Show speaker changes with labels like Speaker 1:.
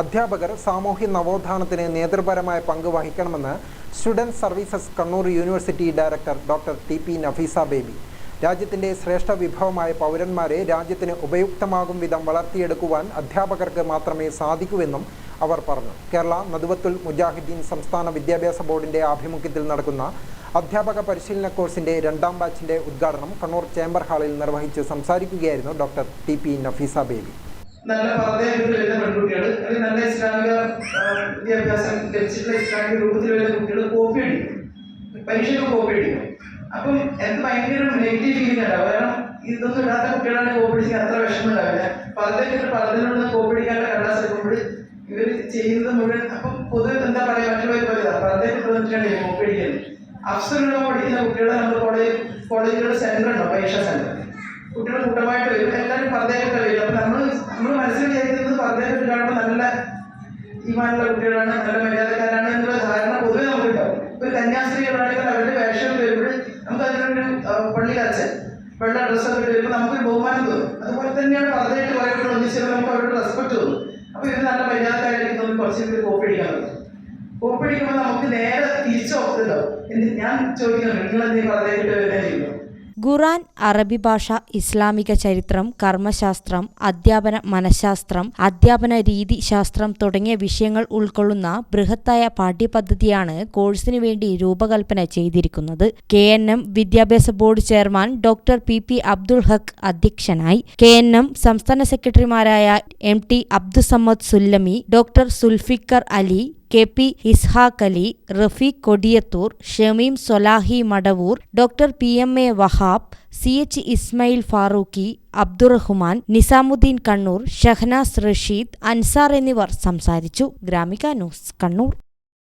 Speaker 1: അധ്യാപകർ സാമൂഹ്യ നവോത്ഥാനത്തിന് നേതൃപരമായ പങ്ക് വഹിക്കണമെന്ന് student services Kannur university director doctor T P Nafeesa Baby. രാജ്യത്തിന്റെ ശ്രേഷ്ഠ വിഭവമായ പൗരന്മാരെ രാജ്യത്തിന് ഉപയുക്തമാകും വിധം വളർത്തിയെടുക്കുവാൻ അധ്യാപകർക്ക് മാത്രമേ സാധിക്കൂവെന്നും അവർ പറഞ്ഞു. കേരള നദുവത്തുൽ മുജാഹിദ്ദീൻ സംസ്ഥാന വിദ്യാഭ്യാസ ബോർഡിന്റെ ആഭിമുഖ്യത്തിൽ നടക്കുന്ന അധ്യാപക പരിശീലന കോഴ്സിന്റെ രണ്ടാം ബാച്ചിന്റെ ഉദ്ഘാടനം കണ്ണൂർ ചേംബർ ഹാളിൽ നിർവഹിച്ച് സംസാരിക്കുകയായിരുന്നു doctor T P Nafeesa Baby.
Speaker 2: നല്ല പർദ്ദയിൽ വരുന്ന പെൺകുട്ടികൾ അല്ലെങ്കിൽ നല്ല ഇസ്ലാമിക വിദ്യാഭ്യാസം ലഭിച്ചിട്ടുള്ള ഇസ്ലാമിക രൂപത്തിൽ വരുന്ന കുട്ടികൾ കോപ്പി അടിക്കും. പരീക്ഷയ്ക്ക് കോപ്പി അടിക്കും. അപ്പം എന്ത് ഭയങ്കര നെഗറ്റീവ് ഫീലിംഗ് ഉണ്ടാവും കാരണം ഇതൊന്നും ഇടാത്ത കുട്ടികളാണ് കോപ്പി അടിച്ചാൽ അത്ര വിഷമം ഉണ്ടാവില്ല പർദ്ദയ്ക്ക് പർദ്ദയിലുള്ള കോപ്പി അടിക്കാനുള്ള കടലാസ് എടുക്കുമ്പോൾ ഇവർ ചെയ്യുന്നത് മുഴുവൻ അപ്പം പൊതുവെ എന്താ പറയുക മറ്റുള്ളവർ പറയുക പർദ്ദയ്ക്ക് വന്നിട്ടാണ് കോപ്പി അടിക്കുന്നത്. അഫ്സറുള്ള പഠിക്കുന്ന കുട്ടികളെ നമ്മൾ കോളേജ് കോളേജുകളുടെ സെന്റർ ഉണ്ടോ? പരീക്ഷാ സെന്റർ കുട്ടികൾ കൂട്ടമായിട്ട് വരും. എല്ലാവരും പർദ്ദയൊക്കെ വരും. അപ്പൊ നമ്മൾ ഈമാനുള്ള കുട്ടികളാണ് നല്ല മര്യാദക്കാരാണ് എന്നുള്ള ധാരണ പൊതുവെ നമുക്കുണ്ടാവും. ഒരു കന്യാസ്ത്രീകളാണെങ്കിൽ അവരുടെ വേഷം വരുമ്പോൾ നമുക്ക് അതിനൊരു പള്ളി അച്ഛൻ വെള്ള ഡ്രസ്സൊക്കെ വരുമ്പോൾ നമുക്കൊരു ബഹുമാനം തോന്നും. അതുപോലെ തന്നെയാണ് പറഞ്ഞിട്ട് കുട്ടികൾ ഒന്നിച്ചാൽ നമുക്ക് അവരുടെ റെസ്പെക്ട് തോന്നും. അപ്പൊ ഇവർ നല്ല മര്യാദക്കാരായിരിക്കും നമുക്ക് കുറച്ച് പേര് കോപ്പി അടിക്കാൻ പറ്റും കോപ്പി അടിക്കുമ്പോൾ നമുക്ക് നേരെ തിരിച്ചു ഓർത്തുണ്ടാവും എന്ത് ഞാൻ ചോദിക്കുന്നു നിങ്ങൾ എന്തെങ്കിലും പറഞ്ഞിട്ട് വരുന്നേ ചെയ്യുന്നു
Speaker 3: ഖുറാൻ അറബി ഭാഷ ഇസ്ലാമിക ചരിത്രം കർമ്മശാസ്ത്രം അധ്യാപന മനഃശാസ്ത്രം അധ്യാപന രീതി ശാസ്ത്രം തുടങ്ങിയ വിഷയങ്ങൾ ഉൾക്കൊള്ളുന്ന ബൃഹത്തായ പാഠ്യപദ്ധതിയാണ് കോഴ്സിനു വേണ്ടി രൂപകൽപ്പന ചെയ്തിരിക്കുന്നത്. കെ എൻ എം വിദ്യാഭ്യാസ board chairman doctor P P Abdul Haq അധ്യക്ഷനായി. കെ എൻ എം സംസ്ഥാന സെക്രട്ടറിമാരായ M T Abdussamad Sullami doctor Zulfiqar Ali K P Ishaq Ali Rafeeq Kodiyathur Shameem Solahi Madavoor doctor P M A Wahab C H Ismail Farooqi Abdurahman Nizamuddin Kannur Shahnaz Rasheed Ansar എന്നിവർ സംസാരിച്ചു. Gramika news Kannur.